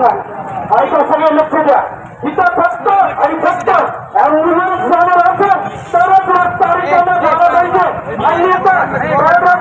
नाही ऐका सगळे लक्ष द्या. इथं फक्त आणि फक्त ऍम्ब्युलन्स जाणार असेल तरच रस्ता रिकामा झाला पाहिजे. आणि आता मराठा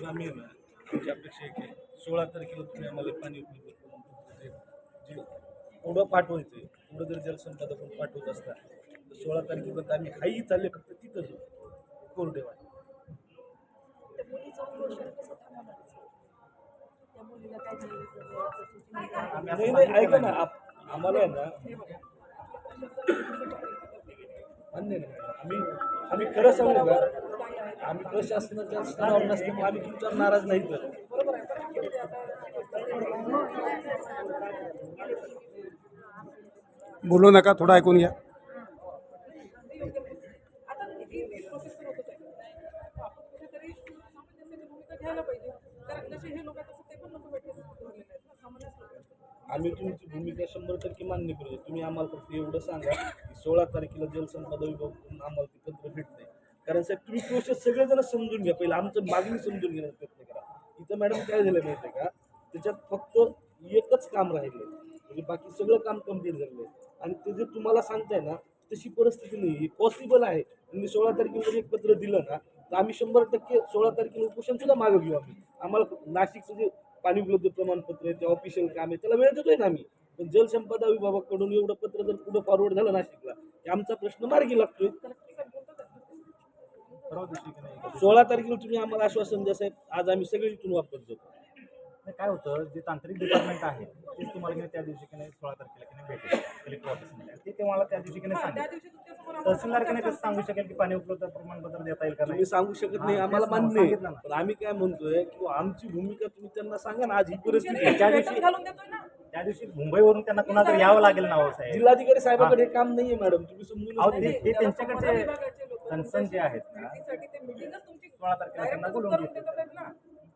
आम्ही तुमची अपेक्षा आहे सोळा तारखेला तुम्ही आम्हाला पाणी उपलब्ध करून जे पुढं पाठवायचं. आहे पुढं जर जलसंपदा पण पाठवत असतात सोळा तारखेपर्यंत आम्ही हाही चालले फक्त तिथंच कोरडेवाड. नाही नाही ऐका ना आप- आम्हाला आहे ना मान्य नाही आम्ही आम्ही खरं सांगू का? आम्ही प्रशासनाच्या स्तरावर नसल्यामुळे आम्ही तुमच्यावर नाराज नाही तर बोलू नका थोडं ऐकून घ्या आता ही प्रोसेस तर होतच आहे आपण कुठेतरी सामंजस्याची भूमिका घ्यायला पाहिजे कारण जसे हे लोक आहेत तसं ते पण लोक भेटले धरलेले आहेत ना सामान्यच लोक आहेत. आम्ही तुमची भूमिका शंभर टक्के मान्य करतो. तुम्ही आम्हाला फक्त एवढं सांगा की सोळा तारखेला जलसंपदा विभागाकडून आम्हाला ते पत्र भेटते कारण साहेब तुम्ही प्रोसेस सगळेजण समजून घ्या. पहिलं आमचं मागणी समजून घेण्याचा प्रयत्न करा. इथं मॅडम काय झालं माहिती का? त्याच्यात फक्त एकच काम राहिलं म्हणजे बाकी सगळं काम कंप्लीट झालेलं आहे. आणि ते जे तुम्हाला सांगताय ना तशी परिस्थिती नाही. पॉसिबल आहे. मी सोळा तारखेला एक पत्र दिलं ना तर आम्ही शंभर टक्के सोळा तारखेला उपोषण सुद्धा मागं घेऊ आम्ही. आम्हाला नाशिकचं जे पाणी उपलब्ध प्रमाणपत्र आहे ते ऑफिशियल काम आहे त्याला वेळ देतोय ना आम्ही. पण जलसंपदा विभागाकडून एवढं पत्र जर पुढं फॉरवर्ड झालं नाशिकला की आमचा प्रश्न मार्गी लागतोय. सोळा तारखेला तुम्ही आम्हाला आश्वासन द्या साहेब आज आम्ही सगळे इथून वापरत जातो नाही काय होतं जे तांत्रिक डिपार्टमेंट आहे तेच तुम्हाला मी त्या दिवशी की नाही सोळा तारखेला की नाही भेटेल कलेक्टर ऑफिसमध्ये ते तुम्हाला त्या दिवशी की नाही सांगेल. तहसीलदार की नाही कसं सांगू शकेल की पाणी उपलब्ध प्रमाणपत्र देता येईल का नाही? सांगू शकत नाही हा, आम्हाला मान्य आहे. पण आम्ही काय म्हणतोय की आमची भूमिका तुम्ही त्यांना सांगा ना आज ही परिस्थिती आहे. त्या दिवशी त्या दिवशी मुंबईवरून त्यांना कुणाला तरी यावं लागेल ना हो साहेब. जिल्हाधिकारी साहेबाकडे हे काम नाहीये मॅडम. तुम्ही समजून ते त्याला त्यांच्याकडचे कन्सर्न जे आहेत ना सोळा तारखेला त्यांना च बोलवून करून घेतलं. देतात आहेत ना.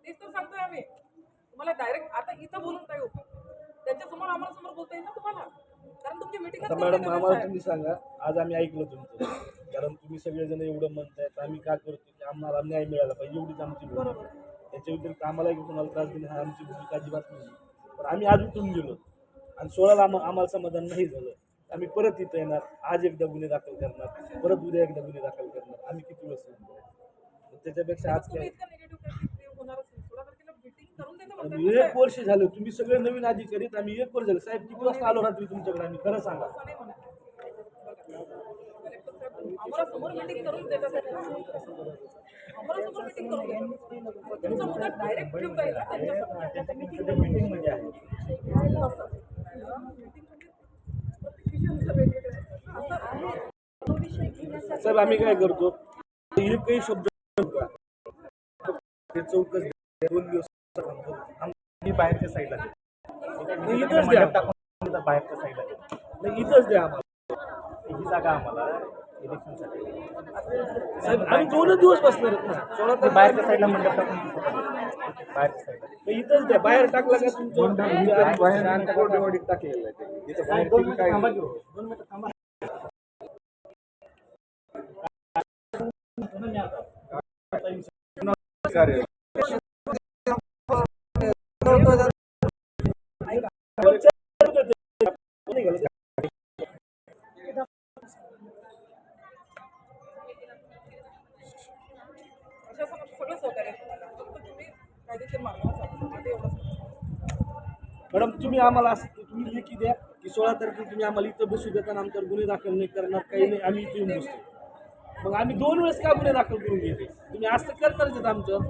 तेच तर सांगतोय आम्ही. तुम्हाला डायरेक्ट आता इथं बोलून काय होतं त्यांच्यासमोर आम्हाला समोर बोलता येईल ना तुम्हाला. कारण तुमची मॅडम आम्हाला. तुम्ही सांगा आज आम्ही ऐकलं तुमचं. कारण तुम्ही सगळेजण एवढं म्हणतायत आम्ही काय करतो की आम्हाला न्याय मिळाला पाहिजे एवढीच आमची आहे. त्याच्या व्यतिरिक्त आम्हाला की कोणाला त्रास देणे हा आमची भूमिका अजिबात नाही. पण आम्ही आज उठून गेलो. आणि सोळाला आम आम्हाला समाधान नाही झालं. आम्ही परत इथं येणार. आज एकदा गुन्हे दाखल करणार. परत उद्या एकदा गुन्हे दाखल करणार. आम्ही किती येणार? त्याच्यापेक्षा आज काय इतकं निगेटिव्ह ते होणारच नाही सोळा तारखेला मीटिंग करून देतो म्हणताय आम्ही एक वर्ष झालं तुम्ही सगळे नवीन अधिकारी आहेत. आम्ही एक वर्ष झालं साहेब किती वाजता आलो रात्री तुमच्याकडे आम्ही खरं सांगा असं नाही म्हणत. कलेक्टर साहेब, आम्हाला समोर मीटिंग करून देतात आम्हाला समोर मीटिंग करून देतात तुमचा मुद्दा डायरेक्ट ठेवता येईल ना त्यांच्यासमोर. त्यांच्या मीटिंगमध्ये आहे असं. Meeting म्हणजे प्रत्येक विषयानुसार वेगवेगळे असतात ना. असं आहे तो विषय घेण्यासाठी साहेब आम्ही काय करतो एकही शब्द नका. ते चौकस द्या. दोन दिवस थांबतो. आम- मी बाहेरच्या साईडला इथंच द्या. टाकून बाहेरच्या साईडला नाही, इथंच द्या आम्हाला. ही जागा आम्हाला इलेक्शनसाठी साहेब आम्ही दोनच दिवस बसणार आहेत ना. सोळा ते तारखेला बाहेरच्या साईडला मंडप टाकून. बाहेरच्या साईडला इथंच द्या. बाहेर टाकला का तुमचं? दोन मिनिटं थांबा घेऊ दोन मिनिटं थांबा. अशा मॅडम तुम्ही आम्हाला तुम्ही लेखी द्या की सोळा तारखेला तुम्ही आम्हाला इथं बसू देता आमच्यावर गुन्हे दाखल नाही करणार काही नाही आम्ही इथे येऊन बसतो. मग आम्ही दोन वेळेस का गुन्हे दाखल करून घेते तुम्ही असं करणारच आहेत आमच्यावर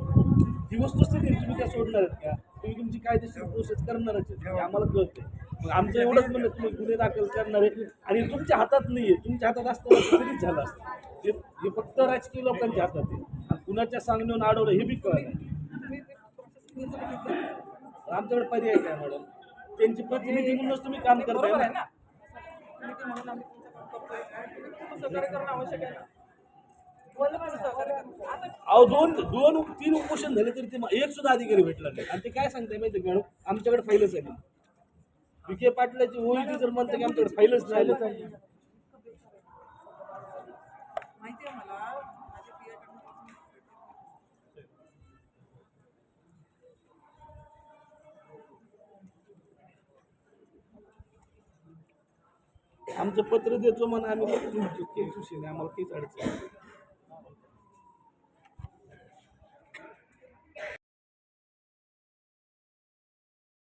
ही वस्तुस्थिती तुम्ही काय सोडणार आहेत का? तुम्ही तुमची कायदेशीर प्रोसेस करणारच आहेत. आम्हाला कळते मग आमचं एवढंच म्हणणं तुम्ही गुन्हे दाखल करणार आहे आणि तुमच्या हातात नाही आहे तुमच्या हातात असताना तरीच झालं असतं. हे हे फक्त राजकीय लोकांच्या हातात आहे. आणि कुणाच्या सांगण्यावर अडवलं हे बी कळलं तुम्ही ते process नीट बघितलं. आमच्याकडे पर्याय काय मॅडम. त्यांची प्रतिनिधी म्हणूनच तुम्ही काम करताय बरोबर आहे ना. ना? नीती म्हणून आम्ही तुमचं काम करतोय तुम्ही सहकार्य करणं आवश्यक आहे ना? बोललं पाहिजे सहकार्य. करणं. आता अहो दोन दोन तीन उपोषण झाले तरी ते म- एक सुद्धा अधिकारी भेटला नाही. आणि ते काय सांगताय माहिती आहे का मॅडम? आमच्याकडे फाईलच आली विखे पाटलाची ओळखी जर म्हणते की आमच्याकडे फाईलच नाही आली माहिती आहे मला माझ्या पियाकडनं आमचं पत्र देतो म्हणून आम्ही काही आम्हाला काहीच अडचण नाही.